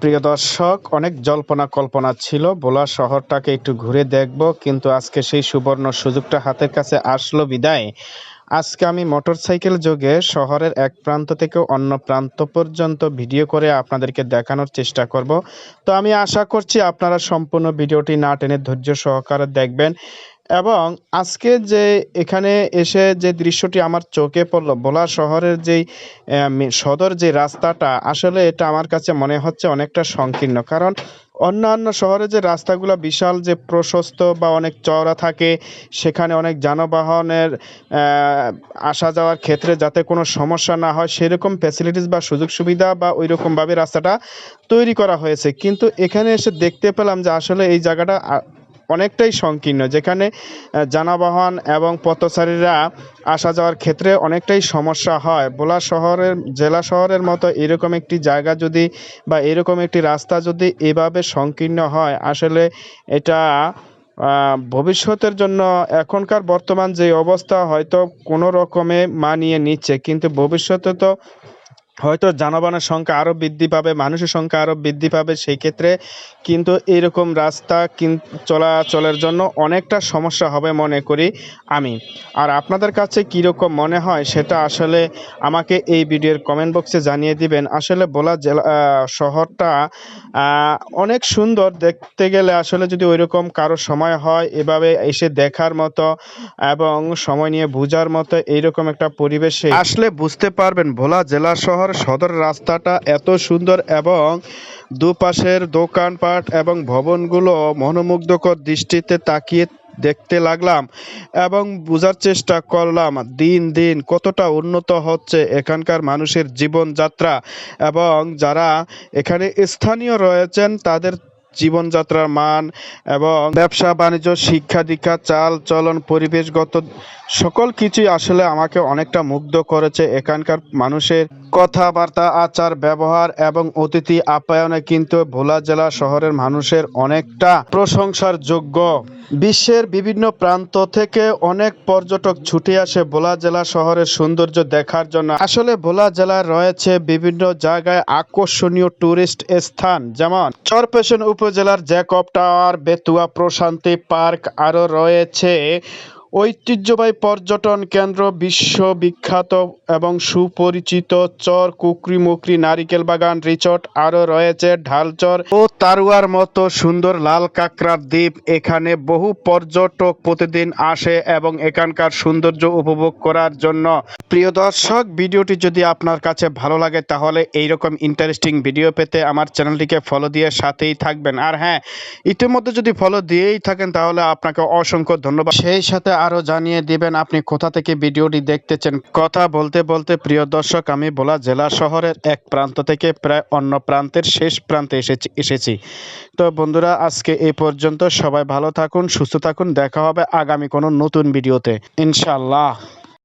প্রিয় দর্শক, অনেক জল্পনা কল্পনা ছিল। বোলা শহরটাকে একটু ঘুরে দেখব, কিন্তু আজকে সেই সুবর্ণ সুযোগটা হাতের কাছে আসলো বিদায়। আজকে আমি মোটরসাইকেল যোগে শহরের এক প্রান্ত থেকে অন্য প্রান্ত পর্যন্ত ভিডিও করে আপনাদেরকে দেখানোর চেষ্টা করব। তো আমি আশা করছি আপনারা সম্পূর্ণ ভিডিওটি না টেনে ধৈর্য সহকারে দেখবেন। এবং আজকে যে এখানে এসে যে দৃশ্যটি আমার চোখে পড়ল, ভোলা শহরের যেই সদর যে রাস্তাটা, আসলে এটা আমার কাছে মনে হচ্ছে অনেকটা সংকীর্ণ। কারণ অন্যান্য শহরে যে রাস্তাগুলো বিশাল যে প্রশস্ত বা অনেক চওড়া থাকে, সেখানে অনেক যানবাহনের আসা যাওয়ার ক্ষেত্রে যাতে কোনো সমস্যা না হয়, সেরকম ফ্যাসিলিটিস বা সুযোগ সুবিধা বা ওই রকমভাবে রাস্তাটা তৈরি করা হয়েছে। কিন্তু এখানে এসে দেখতে পেলাম যে আসলে এই জায়গাটা অনেকটাই সংকীর্ণ, যেখানে যানবাহন এবং পথচারীরা আসা যাওয়ার ক্ষেত্রে অনেকটাই সমস্যা হয়। ভোলা শহরের, জেলা শহরের মতো এরকম একটি জায়গা যদি বা এরকম একটি রাস্তা যদি এভাবে সংকীর্ণ হয়, আসলে এটা ভবিষ্যতের জন্য এখনকার বর্তমান যে অবস্থা হয়তো কোনো রকমে মানিয়ে নিচ্ছে, কিন্তু ভবিষ্যতে তো হয়তো যানবাহনের সংখ্যা আরও বৃদ্ধি পাবে, মানুষের সংখ্যা আরও বৃদ্ধি পাবে, সেই ক্ষেত্রে কিন্তু এরকম রাস্তা চলাচলের জন্য অনেকটা সমস্যা হবে মনে করি আমি। আর আপনাদের কাছে কীরকম মনে হয় সেটা আসলে আমাকে এই ভিডিওর কমেন্ট বক্সে জানিয়ে দিবেন। আসলে বলা জেলা শহরটা অনেক সুন্দর। দেখতে গেলে আসলে যদি ওইরকম কারও সময় হয়, এভাবে এসে দেখার মতো এবং সময় নিয়ে বোঝার মতো এইরকম একটা পরিবেশে আসলে বুঝতে পারবেন, ভোলা জেলা শহর সদর রাস্তাটা এত সুন্দর এবং দুপাশের দোকানপাট এবং ভবনগুলো মনোমুগ্ধকর দৃষ্টিতে তাকিয়ে দেখতে লাগলাম এবং বোঝার চেষ্টা করলাম, দিন দিন কতটা উন্নত হচ্ছে এখানকার মানুষের জীবনযাত্রা এবং যারা এখানে স্থানীয় রয়েছেন তাদের জীবনযাত্রার মান এবং ব্যবসা, বাণিজ্য, শিক্ষা, দীক্ষা, চাল, চলন, পরিবেশগত সকল কিছুই আসলে আমাকে অনেকটা মুগ্ধ করেছে। এখানকার মানুষের কথাবার্তা, আচার, ব্যবহার এবং অতিথি আপ্যায়নে কিন্তু ভোলা জেলা শহরের মানুষের অনেকটা প্রশংসার যোগ্য। বিশ্বের বিভিন্ন প্রান্ত থেকে অনেক পর্যটক ছুটে আসে ভোলা জেলা শহরের সৌন্দর্য দেখার জন্য। আসলে ভোলা জেলায় রয়েছে বিভিন্ন জায়গায় আকর্ষণীয় টুরিস্ট স্থান, যেমন চরপেশন উপজেলার জ্যাকব টাওয়ার বেতুয়া প্রশান্তি পার্ক আরও রয়েছে। ঐতিহ্যবাহী পর্যটন কেন্দ্র বিশ্ববিখ্যাত এবং সুপরিচিত চর কুকরি মুকরি নারিকেল বাগান রিসোর্ট আরও রয়েছে ঢালচর ও তারুয়ার মতো সুন্দর লাল কাঁকড়ার দ্বীপ। এখানে বহু পর্যটক প্রতিদিন আসে এবং এখানকার সৌন্দর্য উপভোগ করার জন্য। প্রিয় দর্শক ভিডিওটি যদি আপনার কাছে ভালো লাগে তাহলে এইরকম ইন্টারেস্টিং ভিডিও পেতে আমার চ্যানেলটিকে ফলো দিয়ে সাথেই থাকবেন। আর হ্যাঁ ইতিমধ্যে যদি ফলো দিয়েই থাকেন তাহলে আপনাকে অসংখ্য ধন্যবাদ। সেই সাথে আরও জানিয়ে দিবেন আপনি কোথা থেকে ভিডিওটি দেখতেছেন। কথা বলতে বলতে প্রিয় দর্শক, আমি বলা জেলা শহরের এক প্রান্ত থেকে প্রায় অন্য প্রান্তের শেষ প্রান্তে এসেছি এসেছি। তো বন্ধুরা, আজকে এই পর্যন্ত সবাই ভালো থাকুন, সুস্থ থাকুন। দেখা হবে আগামী কোনো নতুন ভিডিওতে। ইনশাআল্লাহ।